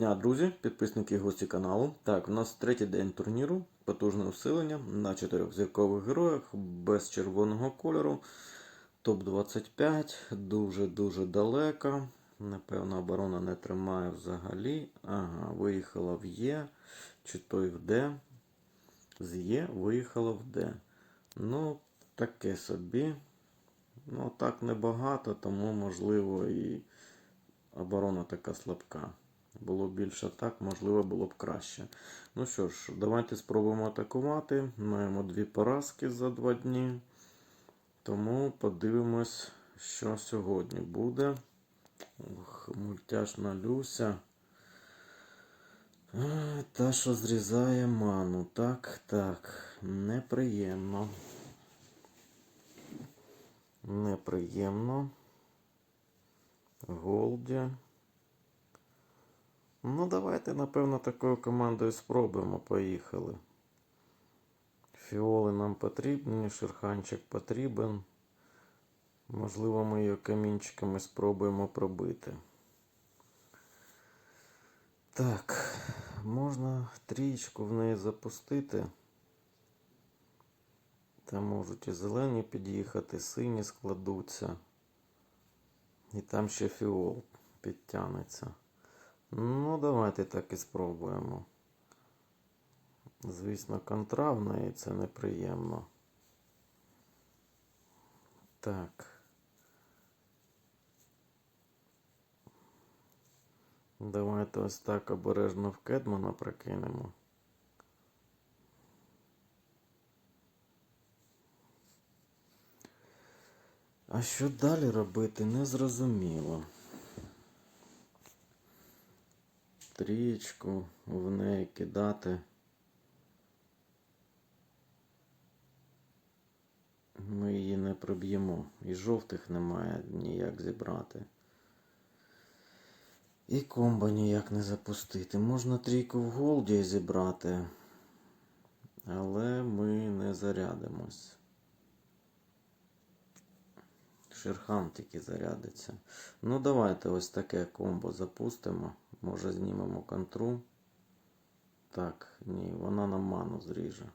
дня, друзі, підписники і гості каналу. Так, у нас третій день турніру, потужне усилення на чотирьох зіркових героях без червоного кольору. Топ-25, дуже-дуже далеко. Напевно, оборона не тримає взагалі. Ага, виїхала в Є, чи то й в Д. З Є виїхала в Д. Ну, таке собі. Ну, так небагато, тому можливо і оборона така слабка. Було більше так, можливо, було б краще. Ну що ж, давайте спробуємо атакувати. Маємо дві поразки за два дні. Тому подивимось, що сьогодні буде. Ух, мультяшна Люся. А, Та, що зрізає ману. Так, так. Неприємно. Неприємно. Голді. Ну, давайте, напевно, такою командою спробуємо. Поїхали. Фіоли нам потрібні, шерханчик потрібен. Можливо, ми її камінчиками спробуємо пробити. Так, можна трієчку в неї запустити. Там можуть і зелені під'їхати, сині складуться. І там ще фіол підтягнеться. Ну, давайте так і спробуємо. Звісно, контра в неї це неприємно. Так. Давайте ось так обережно в Кедмана прокинемо. А що далі робити, не Трієчку в неї кидати. Ми її не проб'ємо. І жовтих немає ніяк зібрати. І комбо ніяк не запустити. Можна трійку в голді зібрати, але ми не зарядимось. Шерхан тільки зарядиться. Ну, давайте ось таке комбо запустимо. Може знімемо контру. Так, ні, вона нам ману зріже.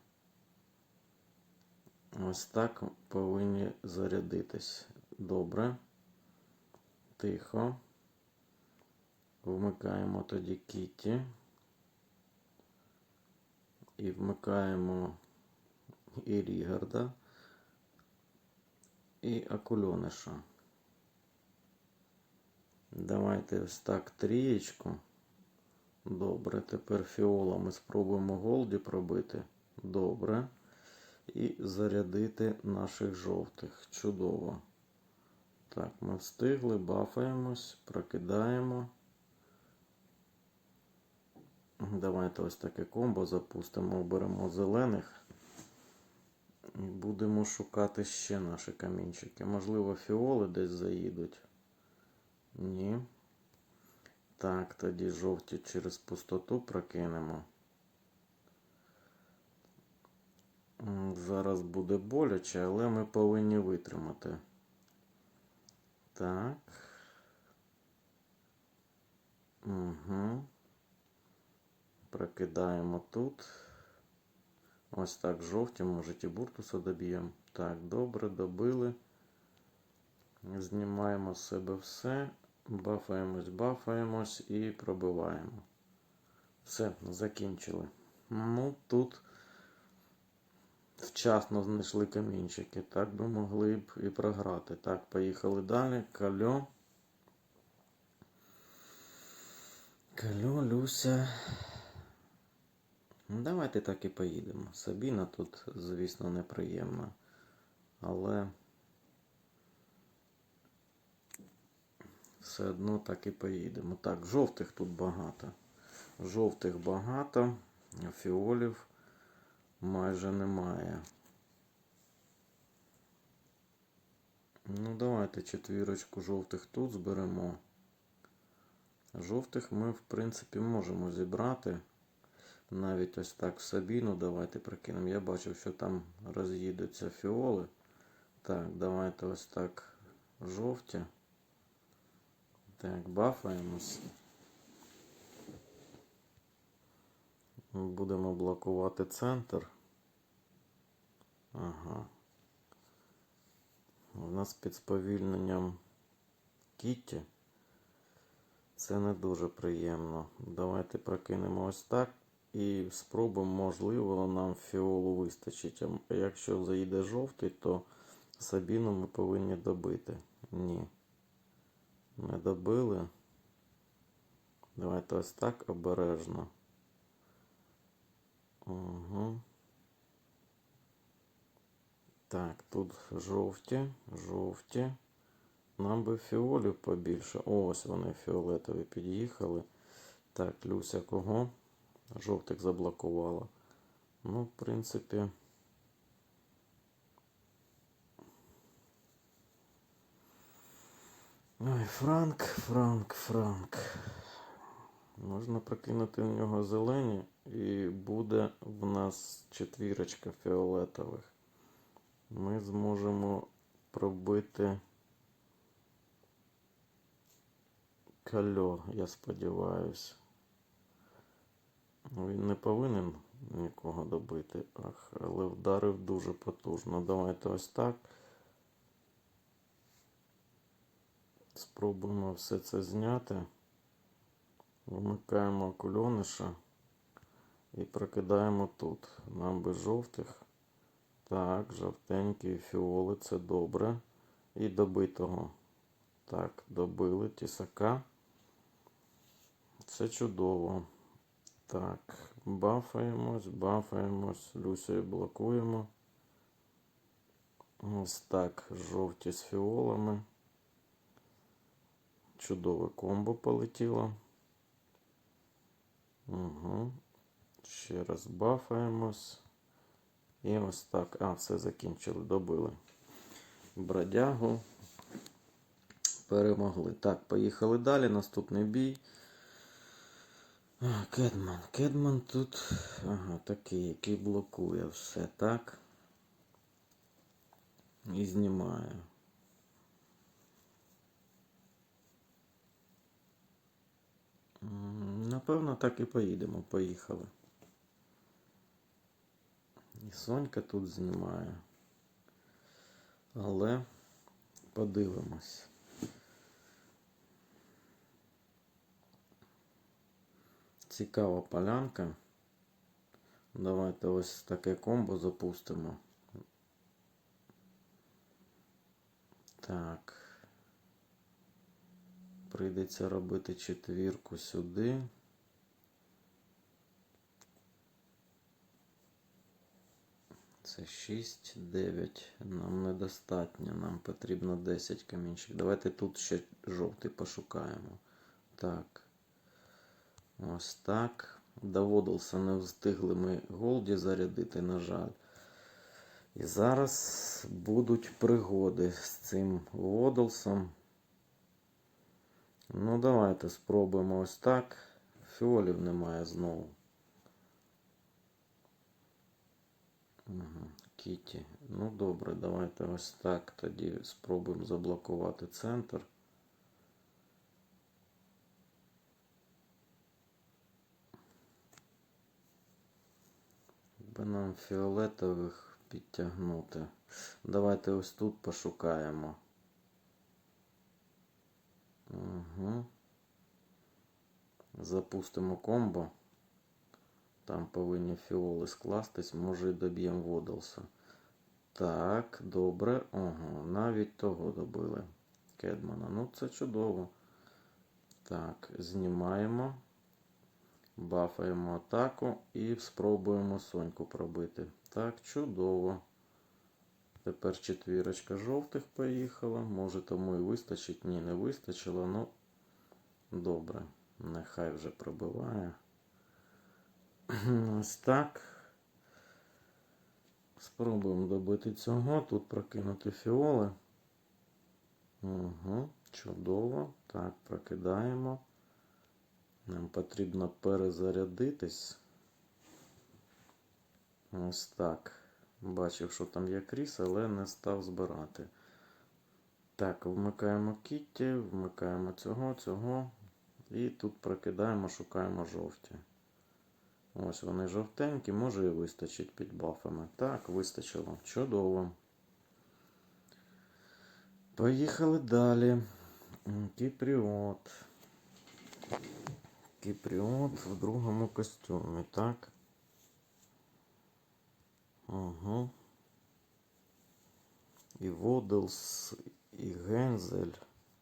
Ось так повинні зарядитись. Добре. Тихо. Вмикаємо тоді Кіті. І вмикаємо і Рігарда, і Акульониша. Давайте ось так трієчку. Добре, тепер фіола ми спробуємо голді пробити. Добре. І зарядити наших жовтих. Чудово. Так, ми встигли, бафаємось, прокидаємо. Давайте ось таке комбо запустимо, оберемо зелених. І будемо шукати ще наші камінчики. Можливо, фіоли десь заїдуть. Ні. Так, тоді жовті через пустоту прокинемо. Зараз буде боляче, але ми повинні витримати. Так. Угу. Прокидаємо тут. Ось так жовті, може і буртуса доб'ємо. Так, добре, добили. Знімаємо з себе все. Бафаємось, бафаємось і пробиваємо. Все, закінчили. Ну, тут вчасно знайшли камінчики. Так би могли б і програти. Так, поїхали далі. Кальо. Кальо, Люся. Ну, Давайте так і поїдемо. Сабіна тут, звісно, неприємна. Але все одно так і поїдемо. Так, жовтих тут багато. Жовтих багато, фіолів майже немає. Ну, давайте четвірочку жовтих тут зберемо. Жовтих ми, в принципі, можемо зібрати. Навіть ось так в Сабіну давайте прикинемо. Я бачив, що там роз'їдуться фіоли. Так, давайте ось так жовті. Так, бафаємось. Будемо блокувати центр. Ага. У нас під сповільненням Кітті. Це не дуже приємно. Давайте прокинемо ось так і спробуємо, можливо, нам фіолу вистачить. А якщо заїде жовтий, то Сабіну ми повинні добити. Ні. Не добили. Давайте ось так обережно. Угу. Так, тут жовті, жовті. Нам би фіолів побільше. Ось вони фіолетові під'їхали. Так, Люся кого? Жовтих заблокувала. Ну, в принципі. Ой, Франк, Франк, Франк. Можна прокинути в нього зелені, і буде в нас четвірочка фіолетових. Ми зможемо пробити кальо, я сподіваюся. Він не повинен нікого добити, ах, але вдарив дуже потужно. Давайте ось так. Спробуємо все це зняти. Вмикаємо кульониша і прокидаємо тут. Нам би жовтих. Так, жовтенький фіоли, це добре. І добитого. Так, добили тісака. Це чудово. Так, бафаємось, бафаємось, Люсію блокуємо. Ось так, жовті з фіолами. Чудове комбо полетіло. Угу. Ще раз бафаємось. І ось так. А, все закінчили, добили. Бродягу. Перемогли. Так, поїхали далі. Наступний бій. Кедман. Кедман тут ага, такий, який блокує все, так. І знімає. Напевно, так і поїдемо. Поїхали. І Сонька тут знімає. Але подивимось. Цікава полянка. Давайте ось таке комбо запустимо. Так. Прийдеться робити четвірку сюди. Це 6, 9. Нам недостатньо. Нам потрібно 10 камінчик. Давайте тут ще жовтий пошукаємо. Так. Ось так. До не встигли ми голді зарядити, на жаль. І зараз будуть пригоди з цим Водолсом. Ну, давайте спробуємо ось так. Фіолів немає знову. Угу. Кіті. Ну добре, давайте ось так. Тоді спробуємо заблокувати центр. Би нам фіолетових підтягнути. Давайте ось тут пошукаємо. Угу. Запустимо комбо. Там повинні фіоли скластись, може і доб'ємо Водолса. Так, добре. Ого, навіть того добили. Кедмана. Ну, це чудово. Так, знімаємо. Бафаємо атаку і спробуємо соньку пробити. Так, чудово. Тепер четвірочка жовтих поїхала. Може тому і вистачить. Ні, не вистачило. Ну, добре. Нехай вже пробиває. Ось так. Спробуємо добити цього. Тут прокинути фіоли. Угу, Чудово. Так, прокидаємо. Нам потрібно перезарядитись. Ось так. Бачив, що там є кріс, але не став збирати. Так, вмикаємо Кітті, вмикаємо цього, цього. І тут прокидаємо, шукаємо жовті. Ось вони жовтенькі, може і вистачить під бафами. Так, вистачило. Чудово. Поїхали далі. Кіпріот. Кіпріот в другому костюмі, так? Угу. І Водлс, і Гензель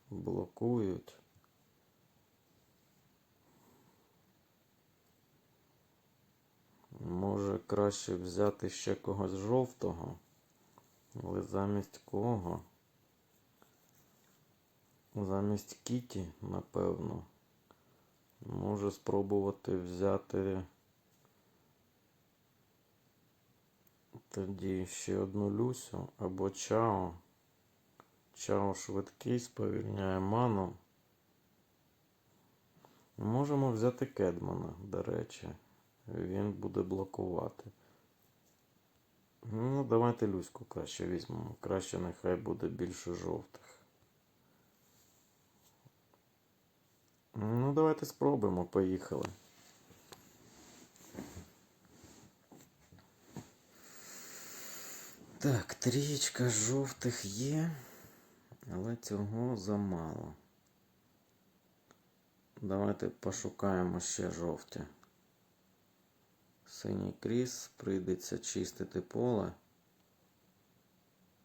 блокують. Може краще взяти ще когось жовтого, але замість кого? Замість Кіті, напевно. Може спробувати взяти тоді ще одну Люсю або Чао. Чао швидкий, сповільняє ману. Можемо взяти Кедмана, до речі. Він буде блокувати. Ну, давайте Люську краще візьмемо. Краще нехай буде більше жовтих. Ну, давайте спробуємо, поїхали. Так, трієчка жовтих є, але цього замало. Давайте пошукаємо ще жовті. Синій кріс, прийдеться чистити поле.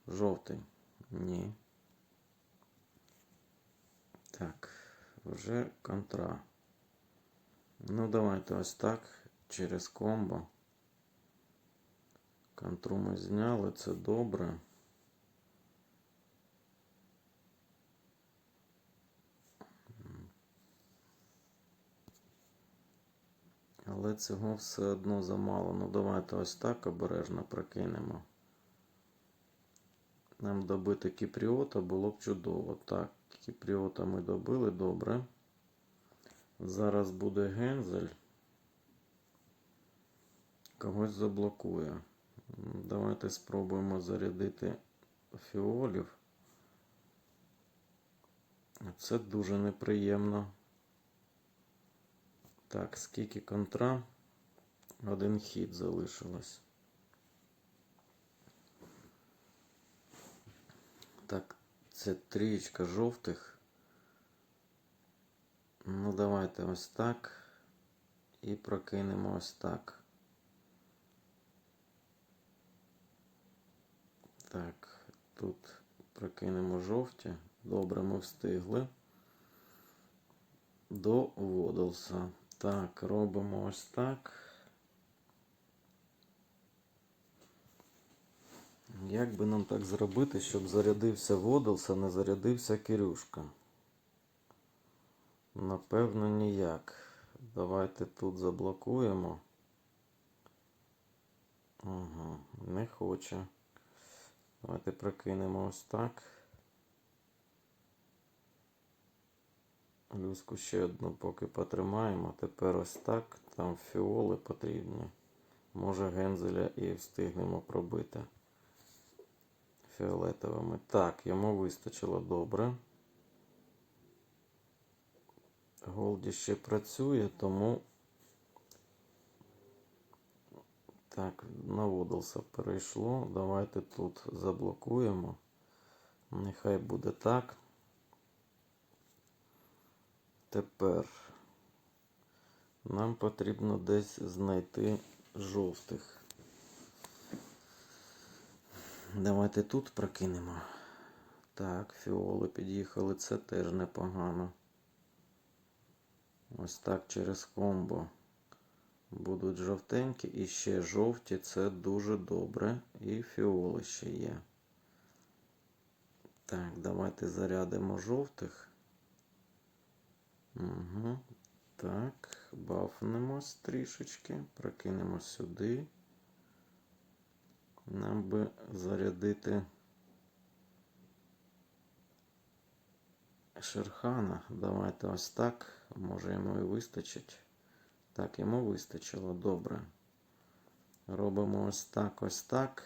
Жовтий. Ні. Так, вже контра. Ну, давайте ось так. Через комбо. Контру ми зняли, це добре. Але цього все одно замало. Ну давайте ось так обережно прокинемо. Нам добити кіпріота було б чудово. Так, кіпріота ми добили, добре. Зараз буде гензель. Когось заблокує. Давайте спробуємо зарядити фіолів. Це дуже неприємно. Так, скільки контра? Один хід залишилось. Так, це трієчка жовтих. Ну, давайте ось так. І прокинемо ось так. Так, тут прокинемо жовті. Добре, ми встигли. До Водолса. Так, робимо ось так. Як би нам так зробити, щоб зарядився Водолс, а не зарядився Кирюшка? Напевно, ніяк. Давайте тут заблокуємо. Ага, не хоче. Давайте прокинемо ось так. Люску ще одну поки потримаємо. Тепер ось так. Там фіоли потрібні. Може гензеля і встигнемо пробити фіолетовими. Так, йому вистачило добре. Голді ще працює, тому так, на Водолса перейшло. Давайте тут заблокуємо. Нехай буде так. Тепер нам потрібно десь знайти жовтих. Давайте тут прокинемо. Так, фіоли під'їхали, це теж непогано. Ось так через комбо. Будуть жовтенькі і ще жовті, це дуже добре. І фіоли ще є. Так, давайте зарядимо жовтих. Угу. Так, бафнемось трішечки, прокинемо сюди. Нам би зарядити Шерхана. Давайте ось так. Може йому і вистачить. Так, йому вистачило добре. Робимо ось так, ось так.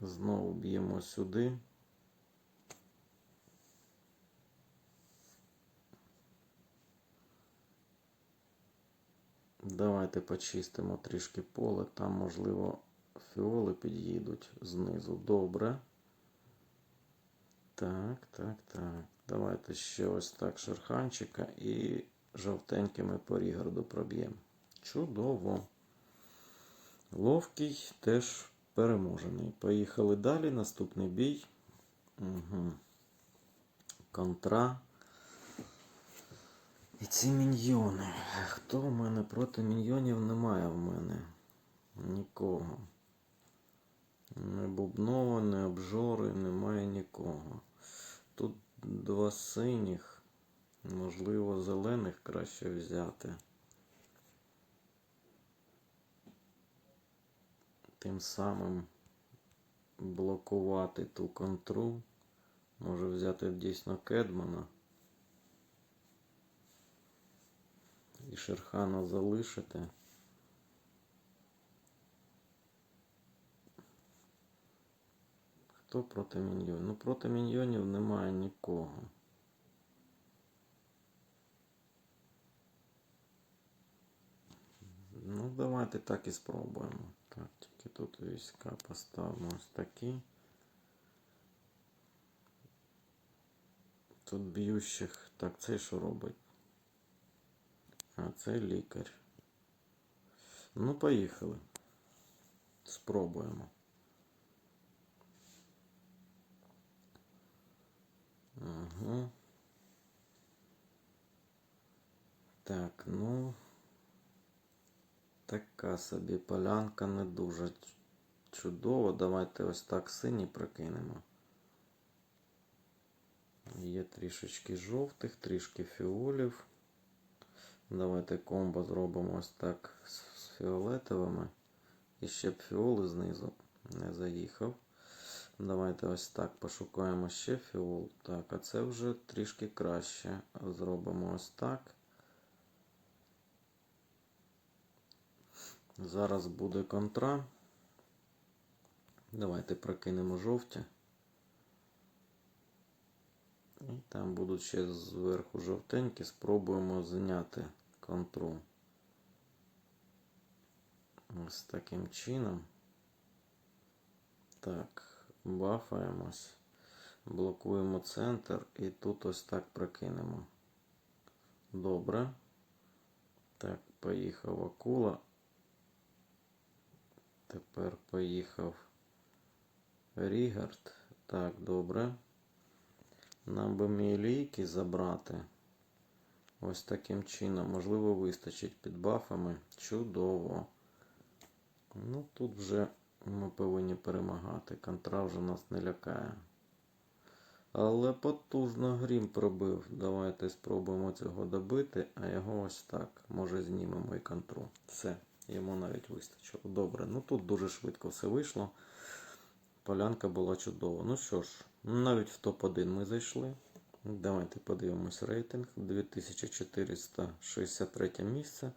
Знову б'ємо сюди. Давайте почистимо трішки поле. Там, можливо, фіоли під'їдуть знизу. Добре. Так, так, так. Давайте ще ось так шерханчика і жовтенькими по рігорду проб'ємо. Чудово. Ловкий теж переможений. Поїхали далі. Наступний бій. Угу. Контра. І ці міньйони. Хто в мене проти міньйонів немає в мене? Нікого. Не бубнова, не обжори, немає нікого. Тут два синіх. Можливо, зелених краще взяти. Тим самим блокувати ту контру. Може взяти дійсно Кедмана. І Шерхана залишити. Хто проти міньйонів? Ну проти міньйонів немає нікого. Ну, давайте так і спробуємо. Так, тільки тут війська поставимо ось такі. Тут б'ющих. Так, цей що робить? А, це лікар. Ну, поїхали. Спробуємо. Угу. Так, ну. Така собі полянка не дуже чудова. Давайте ось так сині прокинемо. Є трішечки жовтих, трішки фіолів. Давайте комбо зробимо ось так з фіолетовими. І ще б фіоли знизу не заїхав. Давайте ось так пошукаємо ще фіол. Так, а це вже трішки краще. Зробимо ось так. Зараз буде контра. Давайте прокинемо жовті. І там будуть ще зверху жовтенькі. Спробуємо зняти контру. Ось таким чином. Так, бафаємось. Блокуємо центр і тут ось так прокинемо. Добре. Так, поїхав акула. Тепер поїхав Рігард. Так, добре. Нам би мілійки забрати. Ось таким чином. Можливо, вистачить під бафами. Чудово. Ну, тут вже ми повинні перемагати. Контра вже нас не лякає. Але потужно грім пробив. Давайте спробуємо цього добити, а його ось так. Може знімемо і контру. Все. Йому навіть вистачило. Добре, ну тут дуже швидко все вийшло. Полянка була чудова. Ну що ж, навіть в топ-1 ми зайшли. Давайте подивимось рейтинг. 2463 місце.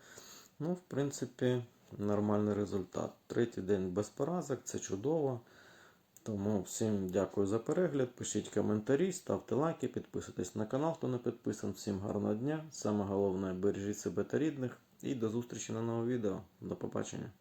Ну, в принципі, нормальний результат. Третій день без поразок, це чудово. Тому всім дякую за перегляд. Пишіть коментарі, ставте лайки, підписуйтесь на канал, хто не підписаний. Всім гарного дня. Саме головне, бережіть себе та рідних. І до зустрічі на новому відео. До побачення.